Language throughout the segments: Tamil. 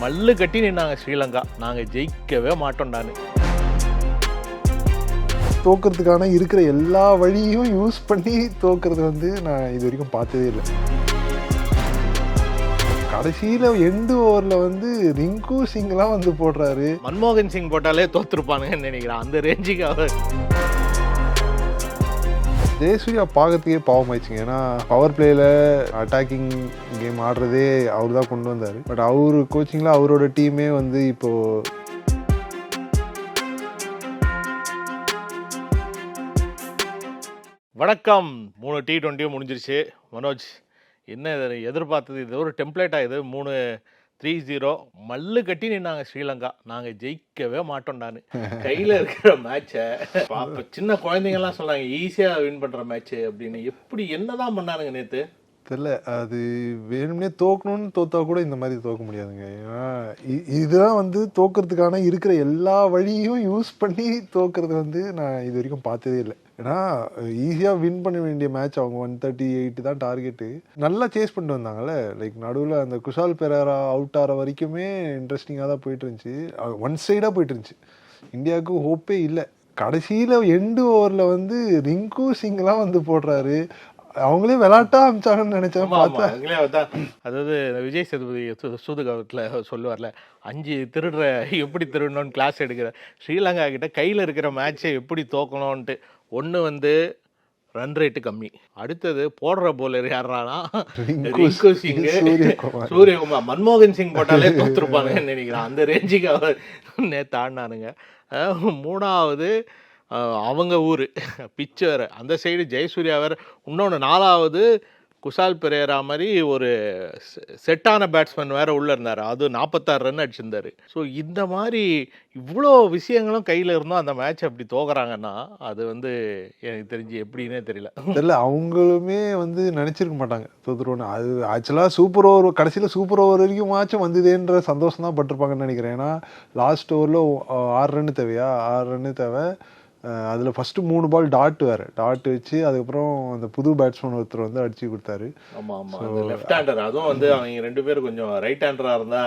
மல்லு கட்டி நின்னாங்க ஸ்ரீலங்கா. நாங்கள் ஜெயிக்கவே மாட்டோம்டான்னு தோக்கிறதுக்கான இருக்கிற எல்லா வழியும் யூஸ் பண்ணி தோக்கிறது வந்து நான் இது வரைக்கும் பார்த்ததே இல்லை. கடைசியில் எண்டு ஓவரில் வந்து ரிங்கு சிங்லாம் வந்து போடுறாரு. மன்மோகன் சிங் போட்டாலே தோத்துருப்பானுங்கன்னு நினைக்கிறேன். அந்த ரேஞ்சுக்கு அவர். ஜெயசூர்யா பார்க்கறதுக்கே பாவம் ஆயிடுச்சுங்க. ஏன்னா பவர் பிளேயில் அட்டாக்கிங் கேம் ஆடுறதே அவர் தான் கொண்டு வந்தார். பட் அவர் கோச்சிங்கில் அவரோட டீமே வந்து இப்போது வணக்கம். மூணு டி ட்வெண்ட்டியும் முடிஞ்சிருச்சு. மனோஜ் என்ன இதை எதிர்பார்த்தது? இது ஒரு டெம்ப்ளேட்டாக இது மூணு த்ரீ ஜீரோ மல்லு கட்டி நின்னாங்க ஸ்ரீலங்கா. நாங்கள் ஜெயிக்கவே மாட்டோம்டான்னு கையில் இருக்கிற மேட்சை சின்ன குழந்தைங்கலாம் சொன்னாங்க ஈஸியாக வின் பண்ணுற மேட்ச்சு அப்படின்னு. எப்படி என்னதான் பண்ணானுங்க நேற்று தெரில அது வேணும்னே தோக்கணும்னு தோத்தா கூட இந்த மாதிரி தோக்க முடியாதுங்க. ஏன்னா இதுதான் வந்து தோக்கிறதுக்கான இருக்கிற எல்லா வழியும் யூஸ் பண்ணி தோக்கிறது வந்து நான் இது வரைக்கும் பார்த்ததே இல்லை. ஏன்னா ஈஸியாக வின் பண்ண வேண்டிய மேட்ச் அவங்க ஒன் தேர்ட்டி எயிட் தான் டார்கெட்டு நல்லா சேஸ் பண்ணிட்டு வந்தாங்கல்ல. லைக் நடுவில் அந்த குஷால் பெரேரா அவுட் ஆகிற வரைக்குமே இன்ட்ரெஸ்டிங்காக தான் போயிட்டு இருந்துச்சு ஒன் சைடாக போயிட்டு இருந்துச்சு இந்தியாவுக்கு ஹோப்பே இல்லை. கடைசியில் எண்டு ஓவரில் வந்து ரிங்கு சிங்லாம் வந்து போடுறாரு. அவங்களே விளாட்டா அமிச்சாங்கன்னு நினைச்சேன். பார்த்தா. அதாவது விஜய் சேதுபதி சூதுகாவத்துல சொல்லுவார்ல அஞ்சு திருடுற எப்படி திருடணும்னு கிளாஸ் எடுக்கிற ஸ்ரீலங்கா கிட்ட கையில் இருக்கிற மேட்சை எப்படி தோக்கணும்ன்ட்டு ஒன்று வந்து ரன் ரேட்டு கம்மி. அடுத்தது போடுற போலர் யாரானா ரிங்கு சிங் சூரியகுமார். மன்மோகன் சிங் போட்டாலே தோத்துருப்பானுங்கன்னு நினைக்கிறேன் அந்த ரேஞ்சுக்கு அவர் நேற்று ஆடினானுங்க மூணாவது அவங்க ஊர் பிச்சர் அந்த சைடு ஜெயசூர்யா வேற. இன்னொன்று நாலாவது குஷால் பெரேரா மாதிரி ஒரு செட்டான பேட்ஸ்மேன் வேற உள்ளே இருந்தார். அது நாற்பத்தாறு ரன் அடிச்சிருந்தார். ஸோ இந்த மாதிரி இவ்வளோ விஷயங்களும் கையில் இருந்தும் அந்த மேட்ச் அப்படி தோக்குறாங்கன்னா அது வந்து எனக்கு தெரிஞ்சு எப்படின்னே தெரியல. தெரியல அவங்களுமே வந்து நினச்சிருக்க மாட்டாங்க. தோத்துருவோன்னு அது ஆக்சுவலாக சூப்பர் ஓவர் கடைசியில் சூப்பர் ஓவர் வரைக்கும் மேட்சும் வந்ததுன்ற சந்தோஷம் தான் பட்டிருப்பாங்கன்னு நினைக்கிறேன். ஏன்னா லாஸ்ட் ஓவரில் ஆறு ரன்னு தேவையா? ஆறு ரன்னு தேவை. அதில் ஃபஸ்ட்டு மூணு பால் டாட் வேறு. டாட் வச்சு அதுக்கப்புறம் அந்த புது பேட்ஸ்மேன் ஒருத்தர் வந்து அடிச்சு கொடுத்தாரு. ஆமா ஆமா. அந்த லெஃப்ட் ஹேண்டர் அதுவும் வந்து அவங்க ரெண்டு பேரும் கொஞ்சம் ரைட் ஹேண்டரா இருந்தா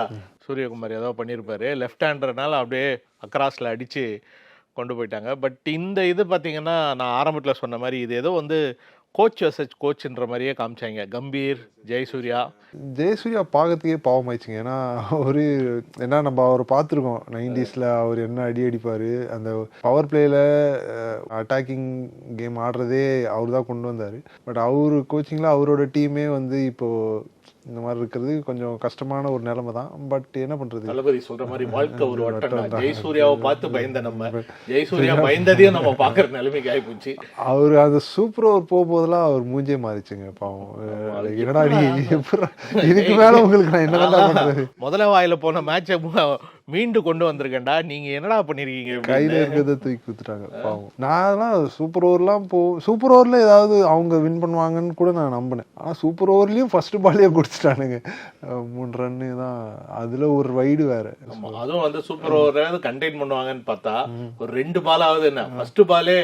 சூரியகுமார் ஏதோ பண்ணியிருப்பாரு லெஃப்ட் ஹேண்டர்னால அப்படியே அக்ராஸ்ல அடிச்சு கொண்டு போயிட்டாங்க. பட் இந்த இது பார்த்தீங்கன்னா நான் ஆரம்பத்தில் சொன்ன மாதிரி இது ஏதோ வந்து கோச் வசச் கோச்ன்ற மாதிரியே காமிச்சாங்க. கம்பீர் ஜெயசூர்யா. ஜெயசூர்யா பார்க்கறதுக்கே பாவம் ஆயிடுச்சுங்க ஏன்னா ஒரு ஏன்னா நம்ம அவரை பார்த்துருக்கோம். நைன்டிஸில் அவர் என்ன அடி அடிப்பார். அந்த பவர் பிளேயில் அட்டாக்கிங் கேம் ஆடுறதே அவர் தான் கொண்டு வந்தார். பட் அவர் கோச்சிங்கில் அவரோட டீமே வந்து இப்போது இந்த மாதிரி இருக்கிறது கொஞ்சம் கஷ்டமான ஒரு நிலைமை தான். பட் என்ன பண்ணுறது தளபதி சொல்ற மாதிரி வாழ்க்கை ஒரு வட்டம் ஜெயசூர்யாவை பார்த்து பயந்த நம்ம. ஜெயசூர்யா பயந்ததையும் நம்ம பார்க்குற நிலைமைக்கு ஆயிப்போச்சு. அவர் அந்த சூப்பர் ஓவர் போகும்போதெல்லாம் அவர் மூஞ்சே மாறிச்சுங்க பாவம். என்னடா நீ? இதுக்கு மேலே உங்களுக்கு நான் என்ன முதல்ல வாயில போன மேட்சை மீண்டு கொண்டு வந்திருக்கேன்டா. நீங்க என்னடா பண்ணிருக்கீங்க. கையில இருக்கிறத தூக்கி கொடுத்துட்டாங்க பாவம். நான்லாம் சூப்பர் ஓவர்லாம் போ சூப்பர் ஓவர்ல ஏதாவது அவங்க வின் பண்ணுவாங்கன்னு கூட நான் நம்பினேன். ஆனா சூப்பர் ஓவர்லயும் ஃபர்ஸ்ட் பாலே கொடுத்துட்டானுங்க. மூணு ரன்னு தான். அதுல ஒரு வைடு வேற. அதுவும் வந்து சூப்பர் ஓவர் கண்டெயின் பண்ணுவாங்கன்னு பார்த்தா ஒரு ரெண்டு பாலாவது என்ன? ஃபர்ஸ்ட் பாலே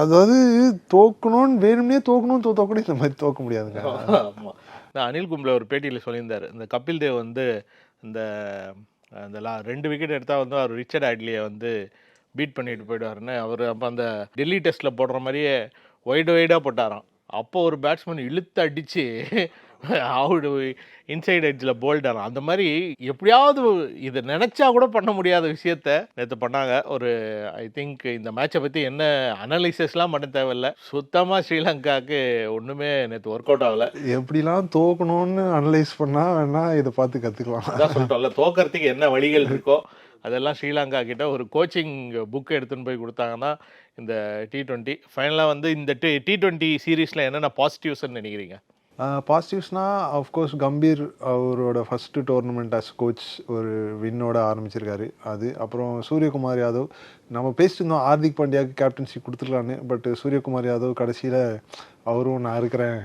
அதாவது தோக்கணும்னு வேணும்னே தோக்கணும்னு தோத்தா கூட இந்த மாதிரி தோக்க முடியாதுங்க. அனில் கும்ப்ளே ஒரு பேட்டியில் சொல்லியிருந்தார். இந்த கபில் தேவ் வந்து இந்த அந்த லா ரெண்டு விக்கெட் எடுத்தால் வந்து அவர் ரிச்சர்ட் ஆட்லியை வந்து பீட் பண்ணிட்டு போயிடுவாருன்னு அவர் அப்போ அந்த டெல்லி டெஸ்ட்டில் போடுற மாதிரியே ஒய்டு ஒய்டாக போட்டாராம். அப்போ ஒரு பேட்ஸ்மேன் இழுத்து அடிச்சு அவுட் இன்சைட் எட்ஜில் போல்டாராம் அந்த மாதிரி எப்படியாவது இது நினைச்சா கூட பண்ண முடியாத விஷயத்த நேற்று பண்ணாங்க. ஒரு ஐ திங்க் இந்த மேட்சை பற்றி என்ன அனலிசிஸ்லாம் பண்ண தேவையில்ல. சுத்தமாக ஸ்ரீலங்காவுக்கு ஒன்றுமே நேற்று ஒர்க் அவுட் ஆகல. எப்படிலாம் தோக்கணும்னு அனலைஸ் பண்ணா வேணா இதை பார்த்து கத்துக்கலாம். அதான் சொல்லிட்டோம்ல தோக்கறதுக்கு என்ன வழிகள் இருக்கோ அதெல்லாம் ஸ்ரீலங்கா கிட்ட ஒரு கோச்சிங் புக் எடுத்துன்னு போய் கொடுத்தாங்கன்னா இந்த டி டுவெண்ட்டி ஃபைனலாக வந்து இந்த டி டி டுவெண்ட்டி சீரீஸில் என்னென்ன பாசிட்டிவ்ஸ்ன்னு நினைக்கிறீங்க? பாசிட்டிவ்ஸ்னால் அஃப்கோர்ஸ் கம்பீர் அவரோட ஃபஸ்ட்டு டோர்னமெண்ட் அஸ் கோச் ஒரு வின்னோட ஆரம்பிச்சிருக்காரு. அது அப்புறம் சூரியகுமார் யாதவ். நம்ம பேசியிருந்தோம் ஹார்திக் பாண்டியாவுக்கு கேப்டன்சி கொடுத்துருக்கலான்னு பட் சூரியகுமார் யாதவ் கடைசியில் அவரும் நான் இருக்கிறேன்.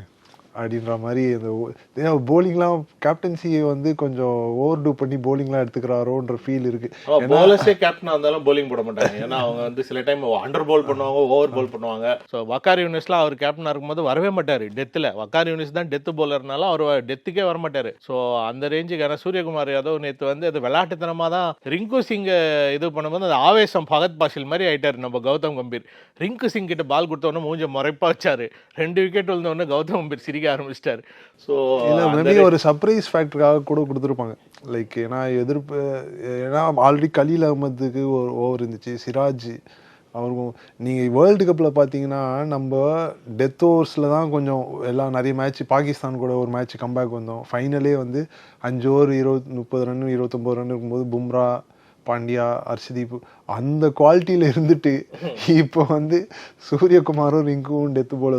அப்படின்ற மாதிரி இந்த போலிங்லாம் கேப்டன்சியை வந்து கொஞ்சம் ஓவர் டூ பண்ணி போலிங்லாம் எடுத்துக்கிறாரோன்ற ஃபீல் இருக்கு. போலர்ஸே கேப்டனா இருந்தாலும் bowling போட மாட்டாங்க. ஏன்னா அவங்க வந்து சில டைம் அண்டர் போல் பண்ணுவாங்க ஓவர் போல் பண்ணுவாங்க. ஸோ வக்கார் யூனிஸ்லாம் அவர் கேப்டனா இருக்கும்போது வரவே மாட்டார் டெத்தில் வக்கார் யூனிஸ் தான் டெத்து போலர்னால அவர் டெத்துக்கே வர மாட்டார் ஸோ அந்த ரேஞ்சுக்கு ஏன்னா சூரியகுமார் யாதவ் நேற்று வந்து அது விளையாட்டுத்தனமாக தான் ரிங்கு சிங் இது பண்ணும்போது அந்த ஆவேசம் பகத் பாஷில் மாதிரி ஆயிட்டாரு நம்ம கௌதம் கம்பீர். ரிங்கு சிங் கிட்ட பால் கொடுத்தோன்னே மூஞ்ச முறைப்பா வச்சாரு. ரெண்டு விக்கெட் விழுந்தோடனே கௌதம் கம்பீர் சிரிக்க ஆரம்பிச்சிட்டாரு. ஸோ மேபி ஒரு சர்ப்ரைஸ் ஃபேக்டருக்காக கூட கொடுத்துருப்பாங்க. லைக் ஏன்னா எதிர்ப்பு ஏன்னா ஆல்ரெடி கலீல் அகமதுக்கு ஒரு ஓவர் இருந்துச்சு. சிராஜ் அவருக்கும் நீங்கள் வேர்ல்டு கப்பில் பார்த்தீங்கன்னா நம்ம டெத் ஓவர்ஸில் தான் கொஞ்சம் எல்லாம் நிறைய மேட்ச் பாகிஸ்தான் கூட ஒரு மேட்ச் கம்பேக் வந்தோம். ஃபைனலே வந்து அஞ்சு ஓவர் இருபது முப்பது ரன் இருபத்தொம்போது ரன் இருக்கும்போது பும்ரா பாண்டியா ஹர்ஷதீப் அந்த குவாலிட்டியில் இருந்துட்டு இப்போ வந்து சூரியகுமாரும் ரிங்கும் டெத்து போல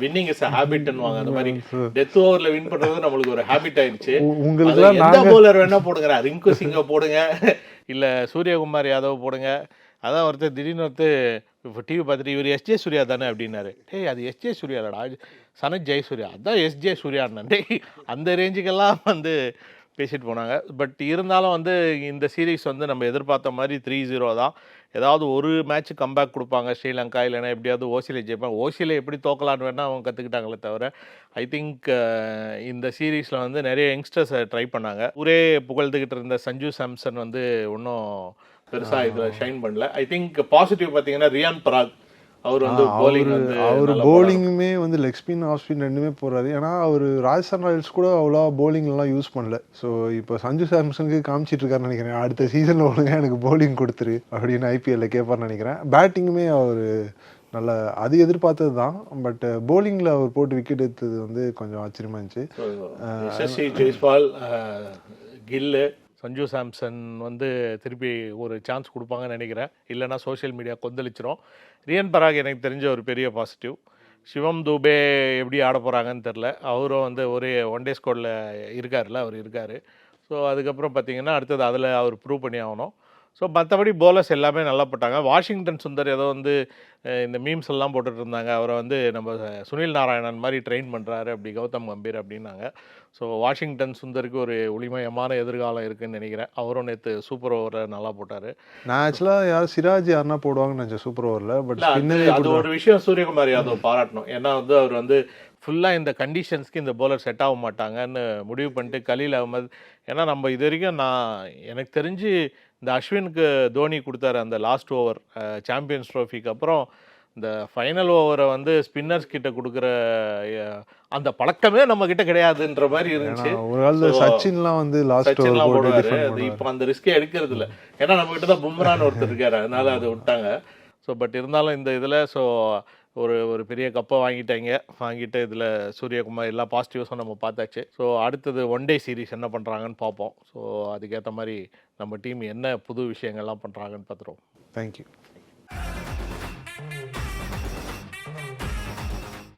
வின்னிங் இஸ் ஹேபிட்னுவாங்க அந்த மாதிரி டெத் ஓவர்ல வின் பண்றது நம்மளுக்கு ஒரு ஹேபிட் ஆயிடுச்சு. உ- உங்களுக்குலாம் அது எந்த bowler வேணா போடுங்க ரிங்கு சிங்க போடுங்க. இல்ல சூரியகுமார் யாதவ் போடுங்க. அதான் ஒருத்தர் திடீர்னு ஒருத்தர் இப்போ டிவி பார்த்துட்டு இவர் எஸ்ஜே சூர்யா தானே அப்படின்னாரு. டேய் அது எஸ்ஜே சூர்யாடா சனத் ஜெயசூர்யா. அதான் எஸ்ஜே சூர்யான்னு டேய் அந்த ரேஞ்சுக்கெல்லாம் வந்து பேசிட்டு போனாங்க. பட் இருந்தாலும் வந்து இந்த சீரிஸ் வந்து நம்ம எதிர்பார்த்த மாதிரி த்ரீ ஜீரோ தான். ஏதாவது ஒரு மேட்ச் கம்பேக் கொடுப்பாங்க. ஸ்ரீலங்கா இல்லைன்னா எப்படியாவது ஓசியில் ஜெயிப்பாங்க. ஓசியில் எப்படி தோக்கலான்னு வேணால் அவங்க கற்றுக்கிட்டாங்களே தவிர ஐ திங்க் இந்த சீரீஸில் வந்து நிறைய யங்ஸ்டர்ஸை ட்ரை பண்ணாங்க. ஒரே புகழ்ந்துக்கிட்டு இருந்த சஞ்சு சாம்சன் வந்து ஒன்றும் பெருசாக இதில் ஷைன் பண்ணல. ஐ திங்க் பாசிட்டிவ் பார்த்தீங்கன்னா ரியான் பராக். அவர் வந்து போலிங் வந்து அவர் நல்லா போலிங்குமே வந்து லெக் ஸ்பின் ஆஃப் ஸ்பின் ரெண்டுமே போறாரு. ஏன்னா அவர் ராஜஸ்தான் ராயல்ஸ் கூட அவ்வளோ bowling-லாம் யூஸ் பண்ணல. ஸோ இப்போ சஞ்சு சாம்சனுக்கு காமிச்சிட்டு இருக்காருன்னு நினைக்கிறேன். அடுத்த சீசனில் ஒழுங்கா எனக்கு bowling கொடுத்துரு அப்படின்னு ஐபிஎல்ல கேட்பார்னு நினைக்கிறேன். பேட்டிங்குமே அவர் நல்ல அது எதிர்பார்த்தது தான் பட் போலிங்கில் அவர் போட்டு விக்கெட் எடுத்தது வந்து கொஞ்சம் ஆச்சரியமா இருந்துச்சு. அஹ், கில்லு சஞ்சு சாம்சன் வந்து திருப்பி ஒரு சான்ஸ் கொடுப்பாங்கன்னு நினைக்கிறேன். இல்லைன்னா சோஷியல் மீடியா கொந்தளிச்சிரும். ரியன் பராக் எனக்கு தெரிஞ்ச ஒரு பெரிய பாசிட்டிவ் சிவம் தூபே எப்படி ஆட போகிறாங்கன்னு தெரில அவரும் வந்து ஒரே ஒன் டே ஸ்கோரில் இருக்கார்ல அவர் இருக்கார். ஸோ அதுக்கப்புறம் பார்த்தீங்கன்னா அடுத்தது அதில் அவர் ப்ரூவ் பண்ணி ஆகணும். ஸோ மற்றபடி போலர்ஸ் எல்லாமே நல்லா போட்டாங்க. வாஷிங்டன் சுந்தர் ஏதோ வந்து இந்த மீம்ஸ் எல்லாம் போட்டுட்டு இருந்தாங்க. அவரை வந்து நம்ம சுனில் நாராயணன் மாதிரி ட்ரெயின் பண்ணுறாரு அப்படி கௌதம் கம்பீர் அப்படின்னாங்க. ஸோ வாஷிங்டன் சுந்தருக்கு ஒரு ஒளிமயமான எதிர்காலம் இருக்குன்னு நினைக்கிறேன். அவரும் நேற்று சூப்பர் ஓவரை நல்லா போட்டார். நான் ஆக்சுவலாக யார் சிராஜ் யாருன்னா போடுவாங்கன்னு நினச்சேன் சூப்பர் ஓவரில் பட் அது ஒரு விஷயம் சூரியகுமார் யாதவ் பாராட்டணும். ஏன்னா வந்து அவர் வந்து ஃபுல்லாக இந்த கண்டிஷன்ஸ்க்கு இந்த bowler செட் ஆக மாட்டாங்கன்னு முடிவு பண்ணிட்டு கலீல் அகமது ஏன்னா நம்ம இது வரைக்கும் நான் எனக்கு தெரிஞ்சு இந்த அஸ்வினுக்கு தோனி கொடுத்தாரு அந்த லாஸ்ட் ஓவர் சாம்பியன்ஸ் ட்ரோஃபிக்கு அப்புறம் இந்த ஃபைனல் ஓவரை வந்து ஸ்பின்னர்ஸ் கிட்ட கொடுக்குற அந்த பழக்கமே நம்ம கிட்ட கிடையாதுன்ற மாதிரி இருந்துச்சு. ஒரு காலத்தில் சச்சின்லாம் வந்து லாஸ்ட் ஓவர் போடுவாரு. இப்போ அந்த ரிஸ்கே எடுக்கிறது இல்ல ஏன்னா நம்ம கிட்ட தான் பும்ரான்னு ஒருத்தர் இருக்காரு. அதனால அதை விட்டாங்க. ஸோ பட் இருந்தாலும் இந்த இதில் ஸோ ஒரு ஒரு பெரிய கப்பை வாங்கிட்டாங்க. வாங்கிட்டு இதில் சூரியகுமார் எல்லா பாசிட்டிவ்ஸும் நம்ம பார்த்தாச்சு. ஸோ அடுத்தது ஒன் டே சீரிஸ் என்ன பண்ணுறாங்கன்னு பார்ப்போம். ஸோ அதுக்கேற்ற மாதிரி நம்ம டீம் என்ன புது விஷயங்கள்லாம் பண்ணுறாங்கன்னு பார்த்துருவோம். தேங்க்யூ